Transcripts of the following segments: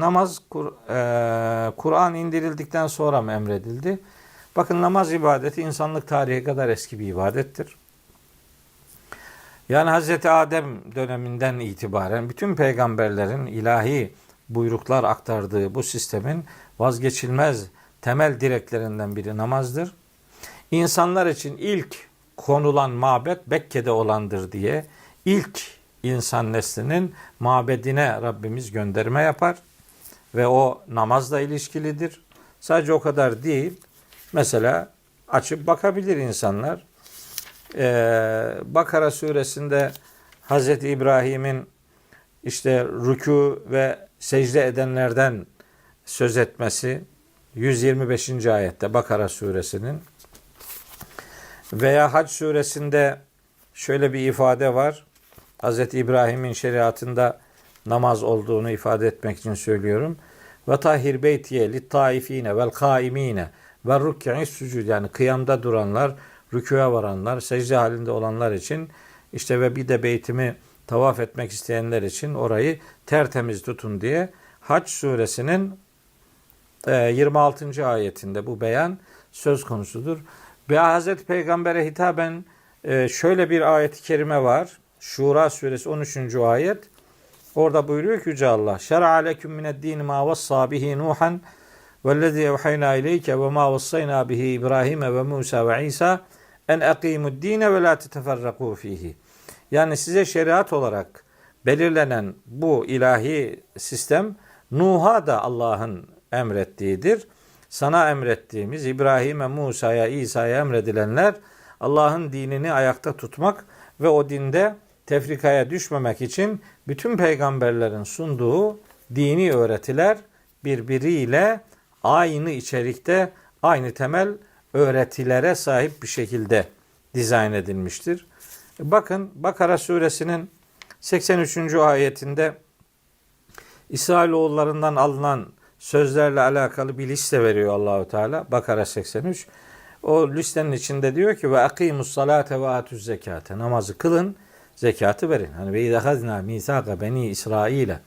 Namaz eee, Kur'an indirildikten sonra mı emredildi? Bakın namaz ibadeti insanlık tarihi kadar eski bir ibadettir. Yani Hz. Adem döneminden itibaren bütün peygamberlerin ilahi buyruklar aktardığı bu sistemin vazgeçilmez temel direklerinden biri namazdır. İnsanlar için ilk konulan mabet Bekke'de olandır diye ilk insan neslinin mabedine Rabbimiz gönderme yapar ve o namazla ilişkilidir. Sadece o kadar değil. Mesela açıp bakabilir insanlar. Ee, Bakara suresinde Hz. İbrahim'in işte rükû ve secde edenlerden söz etmesi 125. ayette Bakara suresinin veya Hac suresinde şöyle bir ifade var. Hz. İbrahim'in şeriatında namaz olduğunu ifade etmek için söylüyorum. Ve tahhir beytiye lit taifine vel kaimine ve rük'i sucud yani kıyamda duranlar, rükûya varanlar, secde halinde olanlar için işte ve bir de beytimi tavaf etmek isteyenler için orayı tertemiz tutun diye Hac suresinin e, 26. ayetinde bu beyan söz konusudur. Ve Hazreti Peygamber'e hitaben e, şöyle bir ayet-i kerime var. Şura suresi 13. ayet. Orada buyuruyor ki Yüce Allah. Şer'a leküm mined din ma vassa bihi Nuhan vellezî evhayna ileyke ve ma vassayna bihi İbrahim'e ve Musa ve İsa en ekimud dine ve la teteferrakû fihi. Yani size şeriat olarak belirlenen bu ilahi sistem Nuh'a da Allah'ın emrettiğidir. Sana emrettiğimiz İbrahim'e, Musa'ya, İsa'ya emredilenler Allah'ın dinini ayakta tutmak ve o dinde tefrikaya düşmemek için bütün peygamberlerin sunduğu dini öğretiler birbiriyle aynı içerikte, aynı temel öğretilere sahip bir şekilde dizayn edilmiştir. Bakın Bakara suresinin 83. ayetinde İsrailoğullarından alınan sözlerle alakalı bir liste veriyor Allahu Teala. Bakara 83. O listenin içinde diyor ki ve akimus salate ve atuz zekate. Namazı kılın, zekatı verin. Hani ve izahazna misaka beni İsrail'e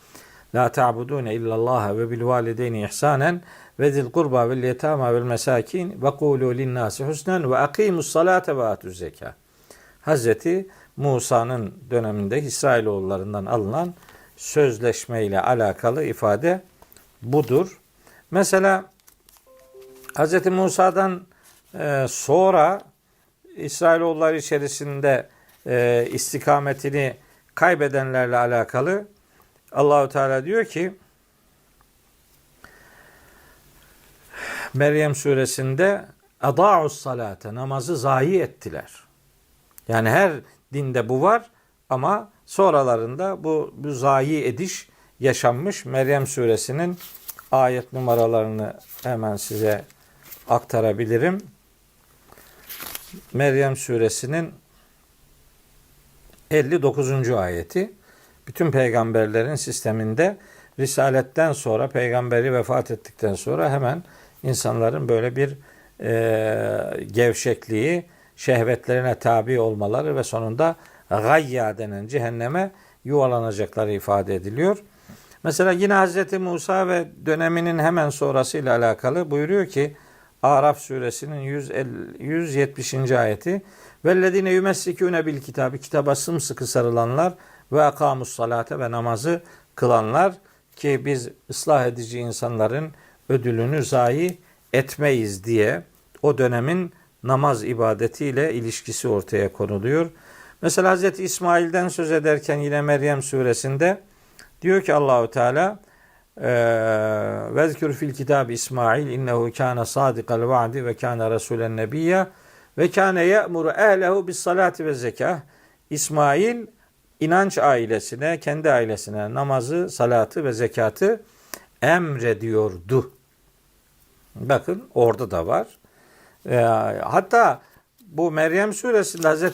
la ta'budune illallah ve bil valideyni ihsanen ve zil kurba vel yetama vel mesakin ve kulu linnâsi husnen ve akimus salate ve atuz zekat. Hazreti Musa'nın döneminde İsrailoğullarından alınan sözleşme ile alakalı ifade budur. Mesela Hz. Musa'dan e, sonra İsrailoğulları içerisinde e, istikametini kaybedenlerle alakalı Allahu Teala diyor ki Meryem suresinde ada'us salate namazı zayi ettiler. Yani her dinde bu var ama sonralarında bu, bu zayi ediş yaşanmış. Meryem suresinin ayet numaralarını hemen size aktarabilirim. Meryem suresinin 59. ayeti bütün peygamberlerin sisteminde risaletten sonra peygamberi vefat ettikten sonra hemen insanların böyle bir e, gevşekliği, şehvetlerine tabi olmaları ve sonunda gayya denen cehenneme yuvalanacakları ifade ediliyor. Mesela yine Hz. Musa ve döneminin hemen sonrasıyla alakalı buyuruyor ki Araf suresinin 150, 170. ayeti Vellezine yumessikune bil kitabı kitaba sımsıkı sarılanlar ve akamus salate ve namazı kılanlar ki biz ıslah edici insanların ödülünü zayi etmeyiz diye o dönemin namaz ibadetiyle ilişkisi ortaya konuluyor. Mesela Hz. İsmail'den söz ederken yine Meryem suresinde diyor ki Allahu Teala vezkür fil kitab İsmail innehu kana sadikal vaadi ve kana rasulen nebiyya ve kana ya'muru ehlehu bis salati ve zekah. İsmail inanç ailesine, kendi ailesine namazı, salatı ve zekatı emrediyordu. Bakın orada da var. Hatta bu Meryem suresinde Hz.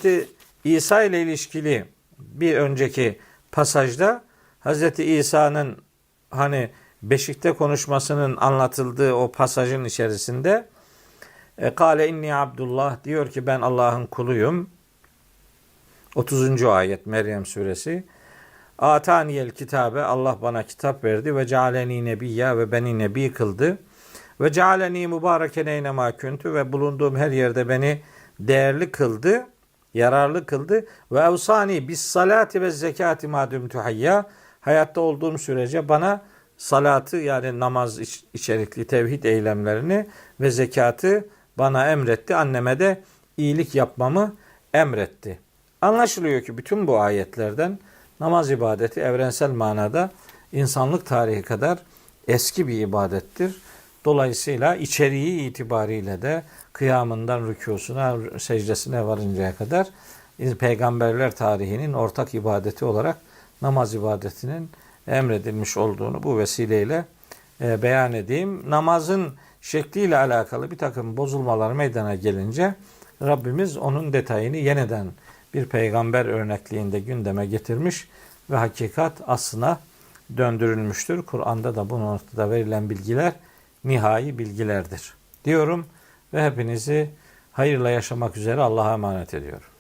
İsa ile ilişkili bir önceki pasajda Hz. İsa'nın hani beşikte konuşmasının anlatıldığı o pasajın içerisinde e, Kale inni Abdullah diyor ki ben Allah'ın kuluyum. 30. ayet Meryem suresi. Ataniyel kitabe Allah bana kitap verdi ve cealeni nebiyya ve beni nebi kıldı. Ve cealeni mübareken eynema küntü ve bulunduğum her yerde beni değerli kıldı, yararlı kıldı. Ve evsani bis salati ve zekati ma dumtu. Hayatta olduğum sürece bana salatı yani namaz iç- içerikli tevhid eylemlerini ve zekatı bana emretti. Anneme de iyilik yapmamı emretti. Anlaşılıyor ki bütün bu ayetlerden namaz ibadeti evrensel manada insanlık tarihi kadar eski bir ibadettir. Dolayısıyla içeriği itibariyle de kıyamından rükûsuna, secdesine varıncaya kadar peygamberler tarihinin ortak ibadeti olarak namaz ibadetinin emredilmiş olduğunu bu vesileyle e, beyan edeyim. Namazın şekliyle alakalı bir takım bozulmalar meydana gelince Rabbimiz onun detayını yeniden bir peygamber örnekliğinde gündeme getirmiş ve hakikat aslına döndürülmüştür. Kur'an'da da bu noktada verilen bilgiler nihai bilgilerdir. Diyorum ve hepinizi hayırla yaşamak üzere Allah'a emanet ediyorum.